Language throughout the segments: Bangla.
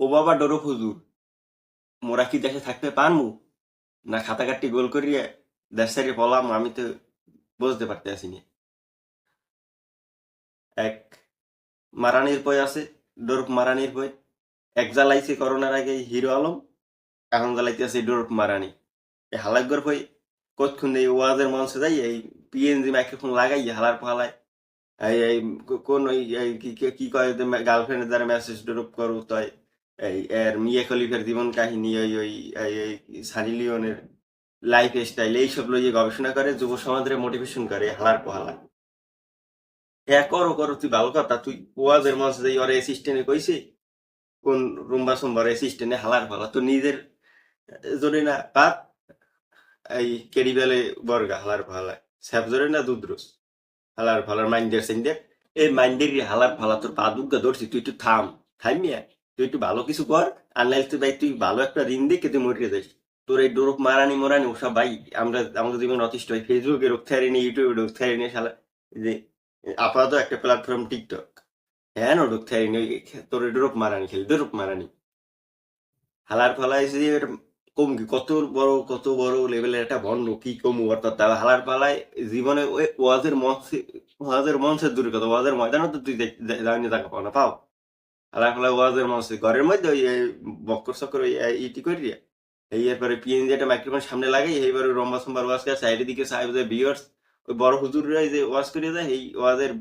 ও বাবা ডরো হুজুর। মোরা কি দেশে থাকতে পারমু? না খাতা কাটি গোল করিয়ে দেশ সাইডে পলাম, আমি তো বুঝতে পারতে আসিনি। এক মারানির বই আছে ডোরপ মারানির বই এক জ্বালাইছে করোনার আগে হিরো আলম, এখন জ্বালাইতে আছে ডোরপ মারানি। এই হালাগ্যর বই কতক্ষণ এই ওয়াজের মঞ্চে যাই, এই পিএনজি মাইক্রোফোন লাগাই হালার পালায়। এই কোন ওই কি কয় গার্লফ্রেন্ডের দ্বারা মেসেজ ড্রপ করো তাই এই এর মিয়া খলিফার জীবন কাহিনী, ওই ওই সানি লিওনের লাইফ স্টাইল এইসব লইয়ে গবেষণা করে, যুব সমাজের মোটিভেশন করে, হালার পোহালা। হ্যাঁ করো করো, তুই ভালো কথা, তুই ওয়াজের মঞ্চে যাই ওর অ্যাসিস্ট্যান্টে কইছে, কোন রুম্বা সোমবার অ্যাসিস্ট্যান্টে হালার পালা তো নিজের জোরে না পাত এই কেরিবেলে বর্গা, হালার পালা স্যাপ জোরে না দুদ্রস, হালার ফালার মাইন্ডের সেন্ডের এই মাইন্ডের হালার ফালা তোর পা দুগ্গা ধরছি, তুই একটু থাম থামিয়া তুই একটু ভালো কিছু কর, আর নাইলে তুই ভাই, তুই ভালো একটা ঋণ দিয়ে তুই মরিয়ে যাস তোর এই ডোরক মারানি মোরানি ওসব ভাই, আমরা, আমাদের জীবন অতিষ্ঠ হয়। ফেসবুকে রোগ থারি নি ইউটিউবে রোগ থারি নি, শালা। যে, আপাতত একটা প্ল্যাটফর্ম টিকটক হ্যাঁ রোগ থারি নি তোর ডোরক মারানি খেলি ডোরক মারানি। হালার ফালা এসে যে কম কি, কত বড় কত বড় লেভেলের একটা বন্ধ কি কম অর্থাৎ তার হালার পালায় জীবনে ওয়াজের মঞ্চে, ওয়াজের মঞ্চের দূরে কথা, ওয়াজের ময়দানও তো তুই জানি টাকা পাও না, পাও। হালার পালায় ওয়াজের মঞ্চে ঘরের মধ্যে ওই বক্কর চক্কর ওই ইটি করি। এই এরপরে পিএনজি একটা মাইক্রোফোন সামনে লাগাই এইবারে রম্বা সোমবার ওয়াজ করে সাইডের দিকে সাহেব যে ভিউয়ার্স ওই বড় হুজুররা যে ওয়াজ করে যায়, এই ওয়াজের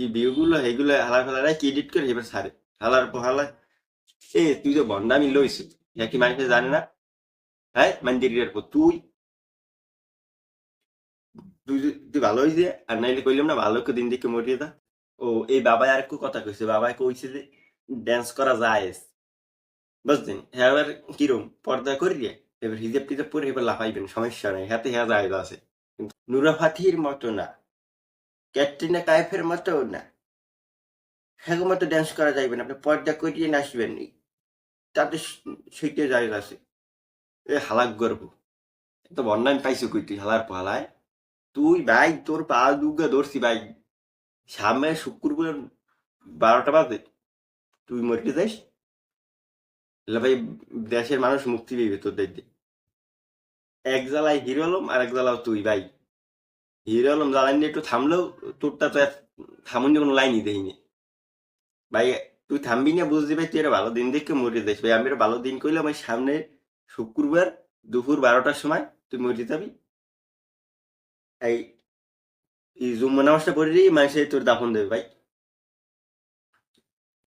এই ভিউগুলো এইগুলো হালার ফালায় কি এডিট করে, এবার সারে, হালার হালায় এ, তুই যে বন্ডামি লইছিস কি মানুষে জানে না হ্যাঁ মন্দিরের তুই তুই তুই ভালো হয়েছে আর নাইলে কইলাম না, ভালো করে দিন দিকে মরিয়ে দা ও, এই বাবাই আর একটু কথা কইছে, বাবাই কইছে যে ড্যান্স করা যায়। বুঝছেন? হ্যাঁ এবার কিরম? পর্দা করিয়ে, এবার হিজাব টিজাব পরে এবার লাফাইবেন, সমস্যা নাই, হাতে হ্যাঁ যায় আছে। নুরা ফাতির মতো না, ক্যাটরিনা কাইফের মতো না। হ্যাঁ মতো ড্যান্স করা যাইবে না, আপনি পর্দা করিয়ে নাচবেন তাতে সেইটা যায় আছে। এ হালাক গর্ব। তো বন্যামি পাইছো কই তুই হালার পালায়? তুই ভাই, তোর পা দুগা ধরছি ভাই। সামনে শুক্রবার বারোটা বাজে। তুই মরতে এলে ভাই, দেশের মানুষ মুক্তি পেয়ে তোর দেখতে এক জ্বালায় হিরো আলম আর এক জ্বালাও তুই, ভাই। হিরো আলম জ্বালাই নিয়ে একটু থামলেও তোরটা তো থামুন কোনো লাইনই দেয়নি ভাই, তুই থামবি না বুঝতে ভাই, তুই একটা ভালো দিন দেখে মরে যাস। ভাই, আমি একটা ভালো দিন কইলাম, ওই সামনে শুক্রবার দুপুর বারোটার সময় তুই মরে যাবি। এই এই জুম্মা নামাজটা পড়ে মানুষের তোর দাফন দেবে ভাই।